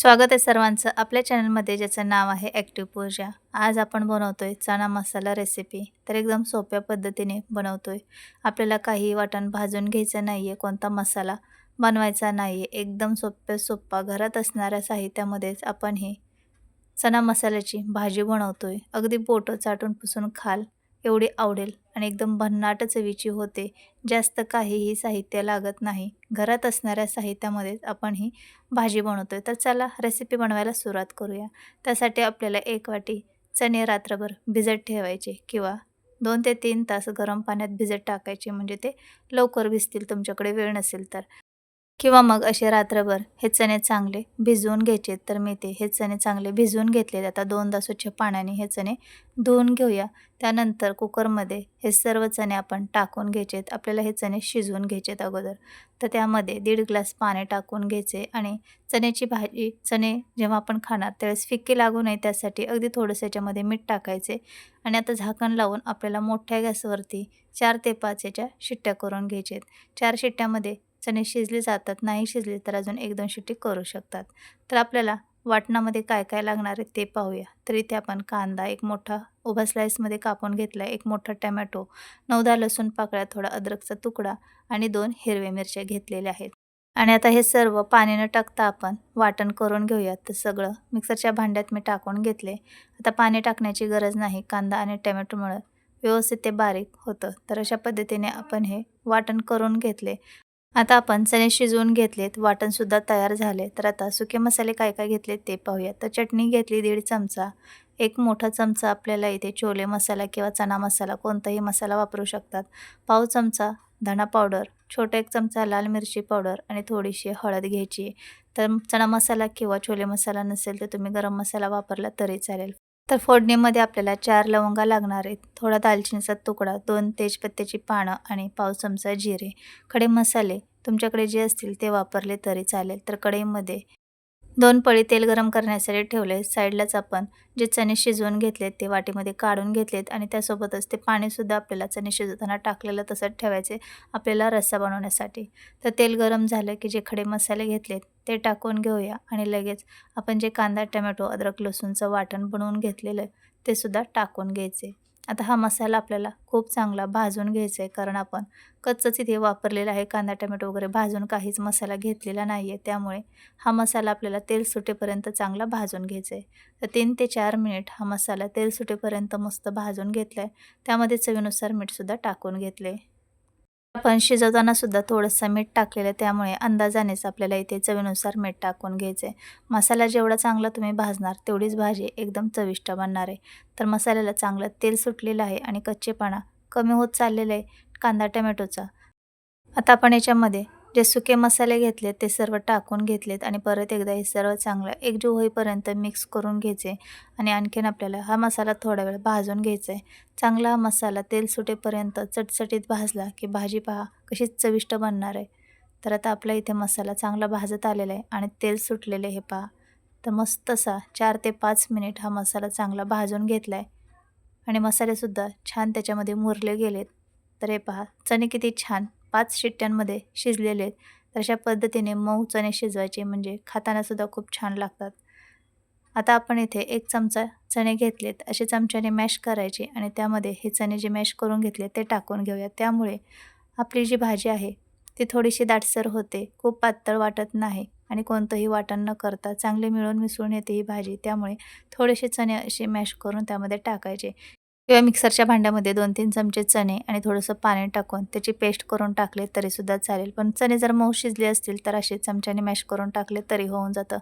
स्वागत आहे सर्वांचं आपल्या चॅनलमध्ये ज्याचं नाव आहे ॲक्टिव्ह पूजा आज आपण बनवतोय चणा मसाला रेसिपी तर एकदम सोप्या पद्धतीने बनवतोय. आपल्याला काही वाटण भाजून घ्यायचं नाही आहे कोणता मसाला बनवायचा नाही आहे एकदम सोप्या सोप्पा घरात असणाऱ्या साहित्यामध्येच आपण ही चणा मसाल्याची भाजी बनवतोय. अगदी बोटं चाटून पुसून खाल. एवढी आवडेल आणि एकदम भन्नाट चवीची होते. जास्त काहीही साहित्य लागत नाही. घरात असणाऱ्या साहित्यामध्येच आपण ही भाजी बनवतो आहे तर चला रेसिपी बनवायला सुरुवात करूया. त्यासाठी आपल्याला एक वाटी चणे रात्रभर भिजत ठेवायचे किंवा दोन ते तीन तास गरम पाण्यात भिजत टाकायचे. म्हणजे ते लवकर भिजतील तुमच्याकडे वेळ नसेल तर. किंवा मग असे रात्रभर हे चणे चांगले भिजवून घ्यायचे तर मी ते हे चणे चांगले भिजवून घेतलेले आता दोनदा स्वच्छ पाण्याने हे चणे धुवून घेऊया. त्यानंतर कुकरमध्ये हे सर्व चणे आपण टाकून घ्यायचे आपल्याला हे चणे शिजवून घ्यायचे अगोदर. तर त्यामध्ये दीड ग्लास पाणी टाकून घ्यायचे आणि चण्याची भाजी चणे जेव्हा आपण खाणार त्यावेळेस फिक्की लागू नये त्यासाठी अगदी थोडंसं याच्यामध्ये मीठ टाकायचे आणि आता झाकण लावून आपल्याला मोठ्या गॅसवरती चार ते पाच याच्या शिट्ट्या करून घ्यायचे चार शिट्ट्यामध्ये चणे शिजले जातात नाही शिजले तर अजून एक दोन शिट्टी करू शकतात. तर आपल्याला वाटणामध्ये काय काय लागणार आहे ते पाहूया. तर इथे आपण कांदा एक मोठा उभा स्लाईसमध्ये कापून घेतला एक मोठा टमॅटो दहा लसूण पाकळ्या थोडा अद्रकचा तुकडा आणि दोन हिरव्या मिरच्या घेतलेल्या आहेत. आणि आता हे सर्व पाणी न टाकता आपण वाटण करून घेऊयात तर सगळं मिक्सरच्या भांड्यात मी टाकून घेतले. आता पाणी टाकण्याची गरज नाही कांदा आणि टमॅटोमुळं व्यवस्थित ते बारीक होतं. तर अशा पद्धतीने आपण हे वाटण करून घेतले. आता आपण चणे शिजवून घेतलेत वाटणसुद्धा तयार झाले. तर आता सुके मसाले काय काय घेतलेत ते पाहूया. तर चटणी घेतली दीड चमचा. एक मोठा चमचा आपल्याला इथे छोले मसाला किंवा चणा मसाला कोणताही मसाला वापरू शकतात. पाव चमचा धणा पावडर छोटा एक चमचा लाल मिरची पावडर आणि थोडीशी हळद घ्यायची. तर चणा मसाला किंवा छोले मसाला नसेल तर तुम्ही गरम मसाला वापरला तरी चालेल. तर फोडणीमध्ये आपल्याला चार लवंगा लागणार आहेत. थोडा दालचिनीचा तुकडा दोन तेजपत्त्याची पानं आणि पाव चमचा जिरे. खडे मसाले तुमच्याकडे जे असतील ते वापरले तरी चालेल. तर कढईमध्ये दोन पळी तेल गरम करण्यासाठी ठेवले. साईडलाच आपण जे चणे शिजवून घेतलेत ते वाटीमध्ये काढून घेतलेत आणि त्यासोबतच ते पाणीसुद्धा आपल्याला चणे शिजवताना टाकलेलं तसंच ठेवायचे आपल्याला रस्सा बनवण्यासाठी. तर तेल गरम झालं की जे खडे मसाले घेतलेत ते टाकून घेऊया आणि लगेच आपण जे कांदा टमॅटो अद्रक लसूणचं वाटण बनवून घेतलेलं ते सुद्धा टाकून घ्यायचे. आता हा मसाला आपल्याला खूप चांगला भाजून घ्यायचा आहे कारण आपण कच्चंच इथे वापरलेला आहे कांदा टमॅटो वगैरे भाजून काहीच मसाला घेतलेला नाही आहे त्यामुळे हा मसाला आपल्याला तेल सुटेपर्यंत चांगला भाजून घ्यायचा आहे तर तीन ते चार मिनिट हा मसाला तेल सुटेपर्यंत मस्त भाजून घेतला आहे त्यामध्ये चवीनुसार मीठसुद्धा टाकून घेतले आहे आपण शिजवताना सुद्धा थोडंसं मीठ टाकलेलं आहे. त्यामुळे अंदाजानेच आपल्याला इथे चवीनुसार मीठ टाकून घ्यायचं आहे. मसाला जेवढा चांगला तुम्ही भाजणार तेवढीच भाजी एकदम चविष्ट बनणार आहे. तर मसाल्याला चांगलं तेल सुटलेलं आहे आणि कच्चेपणा कमी होत चाललेलं आहे कांदा टमॅटोचा. आता आपण याच्यामध्ये जे सुके मसाले घेतलेत ते सर्व टाकून घेतलेत आणि परत एकदा हे सर्व चांगलं एकजीव होईपर्यंत मिक्स करून घ्यायचे आणि आणखीन आपल्याला हा मसाला थोडा वेळ भाजून घ्यायचा आहे चांगला हा मसाला तेल सुटेपर्यंत चटचटीत भाजला की भाजी पहा कशी चविष्ट बनणार आहे तर आता आपला इथे मसाला चांगला भाजत आलेला आहे आणि तेल सुटलेले हे पहा. तर मस्त असा चार ते पाच मिनिट हा मसाला चांगला भाजून घेतला आहे आणि मसालेसुद्धा छान त्याच्यामध्ये मुरले गेलेत. तर हे पहा चणे किती छान पाच शिट्ट्यांमध्ये शिजलेले आहेत. तर अशा पद्धतीने मऊ चणे शिजवायचे म्हणजे खातानासुद्धा खूप छान लागतात. आता आपण इथे एक चमचा चणे घेतलेत. असे चमच्याने मॅश करायचे आणि त्यामध्ये हे चणे जे मॅश करून घेतले ते टाकून घेऊया. त्यामुळे आपली जी भाजी आहे ती थोडीशी दाटसर होते खूप पातळ वाटत नाही आणि कोणतंही वाटण न करता चांगले मिळून मिसळून येते ही भाजी. त्यामुळे थोडेसे चणे असे मॅश करून त्यामध्ये टाकायचे. किंवा मिक्सरच्या भांड्यामध्ये दोन तीन चमचे चणे आणि थोडंसं पाणी टाकून त्याची पेस्ट करून टाकले तरीसुद्धा चालेल. पण चणे जर मऊ शिजले असतील तर असे चमच्याने मॅश करून टाकले तरी होऊन जातं.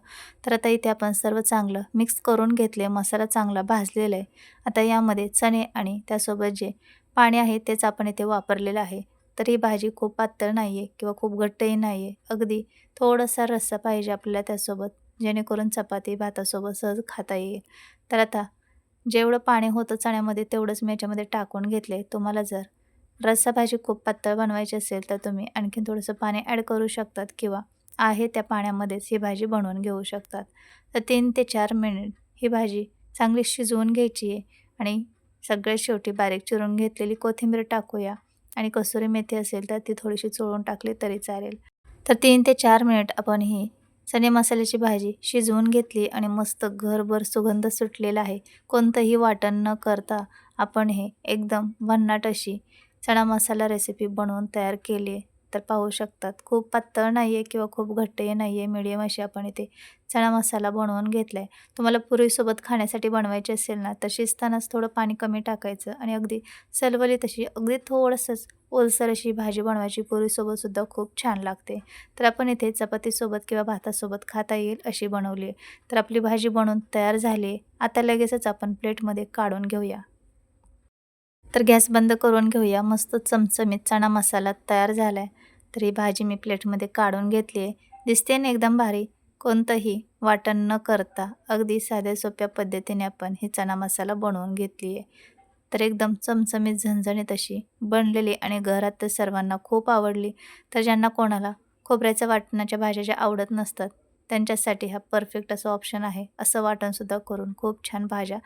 तर आता इथे आपण सर्व चांगलं मिक्स करून घेतले मसाला चांगला भाजलेला आहे. आता यामध्ये चणे आणि त्यासोबत जे पाणी आहे तेच आपण इथे वापरलेलं आहे. तर ही भाजी खूप पातळ नाही आहे किंवा खूप घट्टही नाही आहे अगदी थोडासा रस्सा पाहिजे आपल्याला त्यासोबत जेणेकरून चपाती भातासोबत सहज खाता येईल. तर आता जेवढं पाणी होतं चण्यामध्ये तेवढंच मी याच्यामध्ये टाकून घेतले. तुम्हाला जर रस्सा भाजी खूप पातळ बनवायची असेल तर तुम्ही आणखीन थोडंसं पाणी ॲड करू शकतात किंवा आहे त्या पाण्यामध्येच ही भाजी बनवून घेऊ शकतात. तर तीन ते चार मिनिट ही भाजी चांगली शिजवून घ्यायची आहे आणि सगळ्यात शेवटी बारीक चिरून घेतलेली कोथिंबीर टाकूया. आणि कसुरी मेथी असेल तर ती थोडीशी चोळून टाकली तरी चालेल. तर तीन ते चार मिनिट आपण ही चणे मसाल्याची भाजी शिजवून घेतली आणि मस्त घरभर सुगंध सुटलेला आहे. कोणतंही वाटण न करता आपण हे एकदम भन्नाट अशी चणा मसाला रेसिपी बनवून तयार केली आहे तर पाहू शकतात. खूप पातळ नाही आहे किंवा खूप घट्टही नाही आहे मिडियम अशी आपण इथे चणा मसाला बनवून घेतला आहे तुम्हाला पुरीसोबत खाण्यासाठी बनवायची असेल ना तर शिजतानाच थोडं पाणी कमी टाकायचं आणि अगदी सलवली तशी अगदी थोडंसंच ओलसर अशी भाजी बनवायची. पुरीसोबतसुद्धा खूप छान लागते. तर आपण इथे चपातीसोबत किंवा भातासोबत खाता येईल अशी बनवली आहे तर आपली भाजी बनवून तयार झाली आहे आता लगेचच आपण प्लेटमध्ये काढून घेऊया. तर गॅस बंद करून घेऊया. मस्त चमचमीत चणा मसाला तयार झाला आहे तर ही भाजी मी प्लेटमध्ये काढून घेतली आहे दिसते ना एकदम भारी. कोणतंही वाटण न करता अगदी साध्या सोप्या पद्धतीने आपण ही चणा मसाला बनवून घेतली आहे तर एकदम चमचमीत झणझणीत अशी बनलेली आणि घरात तर सर्वांना खूप आवडली. तर ज्यांना कोणाला खोबऱ्याच्या वाटणाच्या भाज्या ज्या आवडत नसतात त्यांच्यासाठी हा परफेक्ट असं ऑप्शन आहे. असं वाटणसुद्धा करून खूप छान भाज्या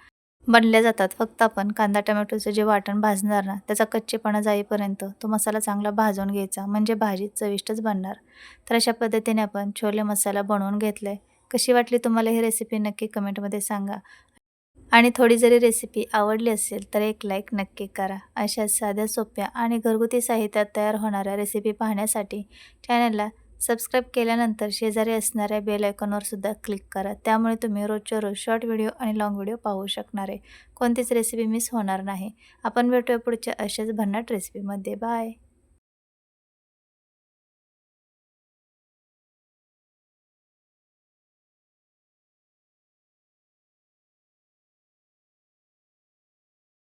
बनल्या जातात. फक्त आपण कांदा टमॅटोचं जे वाटण भाजणार ना त्याचा कच्चेपणा जाईपर्यंत तो मसाला चांगला भाजून घ्यायचा. म्हणजे भाजी चविष्टच बनणार. तर अशा पद्धतीने आपण छोले मसाला बनवून घेतला आहे कशी वाटली तुम्हाला ही रेसिपी नक्की कमेंटमध्ये सांगा. आणि थोडी जरी रेसिपी आवडली असेल तर एक लाईक नक्की करा. अशा साध्या सोप्या आणि घरगुती साहित्यात तयार होणाऱ्या रेसिपी पाहण्यासाठी चॅनलला सबस्क्राईब केल्यानंतर शेजारी असणाऱ्या बेल आयकॉनवर सुद्धा क्लिक करा. त्यामुळे तुम्ही रोजच्या रोज शॉर्ट व्हिडिओ आणि लाँग व्हिडिओ पाहू शकणार आहे. कोणतीच रेसिपी मिस होणार नाही. आपण भेटूया पुढच्या अशाच भन्नाट रेसिपीमध्ये. बाय!